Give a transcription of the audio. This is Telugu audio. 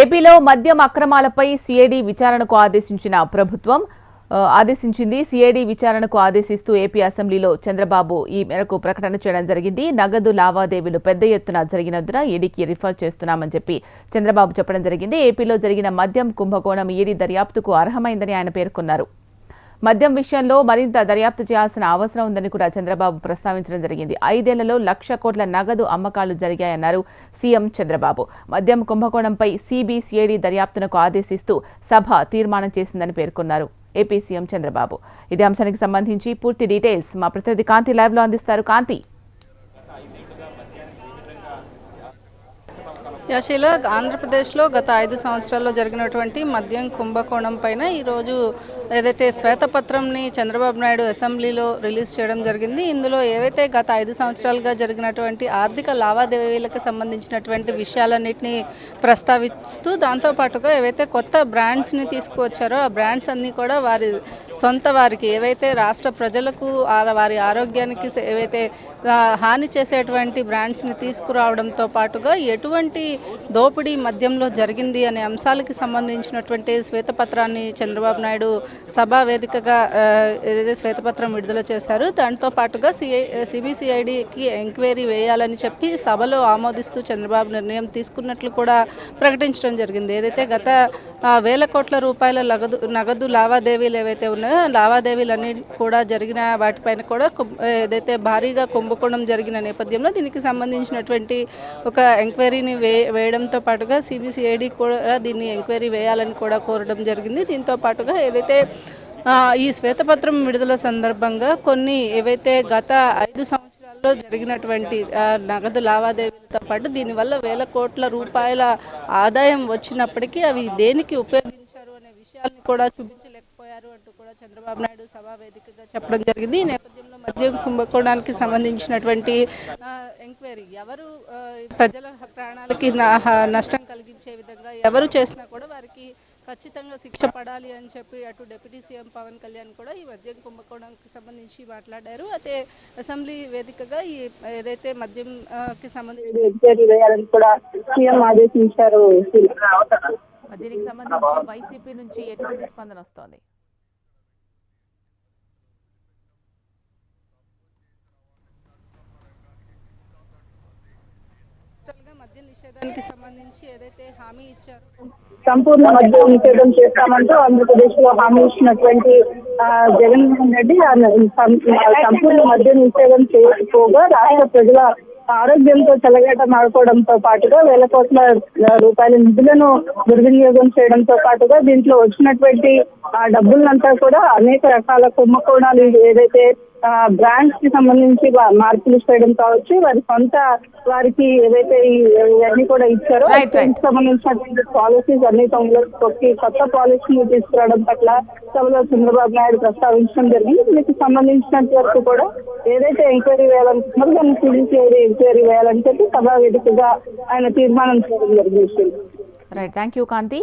ఏపీలో మద్యం అక్రమాలపై సిఐడి విచారణకు ఆదేశించిన ప్రభుత్వం ఆదేశించింది. సిఐడి విచారణకు ఆదేశిస్తూ ఏపీ అసెంబ్లీలో చంద్రబాబు ఈ మేరకు ప్రకటన చేయడం జరిగింది. నగదు లావాదేవీలు పెద్ద ఎత్తున జరిగినందున ఈడీకి రిఫర్ చేస్తున్నామని చెప్పి చంద్రబాబు చెప్పడం జరిగింది. ఏపీలో జరిగిన మద్యం కుంభకోణం ఈడీ దర్యాప్తుకు అర్హమైందని ఆయన పేర్కొన్నారు. మద్యం విషయంలో మరింత దర్యాప్తు చేయాల్సిన అవసరం ఉందని కూడా చంద్రబాబు ప్రస్తావించడం జరిగింది. ఐదేళ్ళలో లక్ష కోట్ల నగదు అమ్మకాలు జరిగాయన్నారు సీఎం చంద్రబాబు. మద్యం కుంభకోణంపై సిబిసిఐడి దర్యాప్తునకు ఆదేశిస్తూ సభ తీర్మానం చేసిందని పేర్కొన్నారు ఏపీ సీఎం చంద్రబాబు. ఇదే అంశానికి సంబంధించి పూర్తి డీటెయిల్స్ మా ప్రతినిధి కాంతి లైవ్లో అందిస్తారు. కాంతి. యశీల ఆంధ్రప్రదేశ్లో గత ఐదు సంవత్సరాల్లో జరిగినటువంటి మద్యం కుంభకోణం పైన ఈరోజు ఏదైతే శ్వేతపత్రంని చంద్రబాబు నాయుడు అసెంబ్లీలో రిలీజ్ చేయడం జరిగింది ఇందులో ఏవైతే గత ఐదు సంవత్సరాలుగా జరిగినటువంటి ఆర్థిక లావాదేవీలకు సంబంధించినటువంటి విషయాలన్నింటినీ ప్రస్తావిస్తూ దాంతోపాటుగా ఏవైతే కొత్త బ్రాండ్స్ని తీసుకువచ్చారో ఆ బ్రాండ్స్ అన్నీ కూడా వారి సొంత వారికి ఏవైతే రాష్ట్ర ప్రజలకు వారి ఆరోగ్యానికి ఏవైతే హాని చేసేటువంటి బ్రాండ్స్ని తీసుకురావడంతో పాటుగా ఎటువంటి దోపిడీ మద్యంలో జరిగింది అనే అంశాలకి సంబంధించినటువంటి శ్వేతపత్రాన్ని చంద్రబాబు నాయుడు సభా వేదికగా ఏదైతే శ్వేతపత్రం విడుదల చేశారు దాంతో పాటుగా సిఐ సిబిసిఐడికి ఎంక్వైరీ వేయాలని చెప్పి సభలో ఆమోదిస్తూ చంద్రబాబు నిర్ణయం తీసుకున్నట్లు కూడా ప్రకటించడం జరిగింది. ఏదైతే గత వేల కోట్ల రూపాయల నగదు నగదు లావాదేవీలు ఏవైతే ఉన్నాయో లావాదేవీలన్నీ కూడా జరిగిన వాటిపైన కూడా ఏదైతే భారీగా కుంభకోణం జరిగిన నేపథ్యంలో దీనికి సంబంధించినటువంటి ఒక ఎంక్వైరీని వే వేయడంతో పాటుగా సిబిసిఐడి కూడా దీన్ని ఎంక్వైరీ వేయాలని కూడా కోరడం జరిగింది. దీంతో పాటుగా ఏదైతే ఈ శ్వేతపత్రం విడుదల సందర్భంగా కొన్ని ఏవైతే గత ఐదు లో జరిగినటువంటి నగదు లావాదేవీలతో పాటు దీనివల్ల వేల కోట్ల రూపాయల ఆదాయం వచ్చినప్పటికీ అవి దేనికి ఉపయోగించారు అనే విషయాలు కూడా చూపించలేకపోయారు అంటూ కూడా చంద్రబాబు నాయుడు సభా వేదికగా చెప్పడం జరిగింది. ఈ నేపథ్యంలో మద్యం కుంభకోణానికి సంబంధించినటువంటి ఎంక్వైరీ ఎవరు ప్రజల ప్రాణాలకి నా- నష్టం కలిగించే విధంగా ఎవరు చేసినా కూడా వారికి ఖచ్చితంగా శిక్ష పడాలి అని చెప్పి అటు డిప్యూటీ సీఎం పవన్ కళ్యాణ్ కూడా ఈ మద్యం కుంభకోణానికి సంబంధించి మాట్లాడారు. అయితే అసెంబ్లీ వేదికగా ఈ ఏదైతే మద్యం ఆ, కి సంబంధించి వేయాలని కూడా సీఎం ఆదేశించారు. మరి దీనికి సంబంధించి వైసీపీ నుంచి ఎటువంటి స్పందన వస్తోంది? మద్య నిషేధానికి సంబంధించి ఏదైతే హామీ సంపూర్ణ మద్య నిషేధం చేస్తామంటూ ఆంధ్రప్రదేశ్లో హామీ ఇచ్చినటువంటి జగన్మోహన్ రెడ్డి సంపూర్ణ మద్య నిషేధం చేయకపోగా రాష్ట్ర ప్రజల ఆరోగ్యంతో చెలగాట మాడుకోవడంతో పాటుగా వేల కోట్ల రూపాయల నిధులను దుర్వినియోగం చేయడంతో పాటుగా దీంట్లో వచ్చినటువంటి ఆ డబ్బులంతా కూడా అనేక రకాల కుంభకోణాలు ఏదైతే బ్రాండ్స్కి సంబంధించి మార్పులు చేయడం కావచ్చు వారి సొంత వారికి ఏదైతే ఇవన్నీ కూడా ఇచ్చారో సంబంధించినటువంటి పాలసీస్ అన్ని కొట్టి కొత్త పాలసీని తీసుకురావడం పట్ల సభలో చంద్రబాబు నాయుడు ప్రస్తావించడం జరిగింది. దీనికి సంబంధించినంత వరకు కూడా ఏదైతే ఎంక్వైరీ వేయాలనుకుంటున్నారో దాన్ని సిబిసిఐడి ఎంక్వైరీ వేయాలని చెప్పి సభా వేదికగా ఆయన తీర్మానం చేయడం జరిగింది. Right thank you Kanthi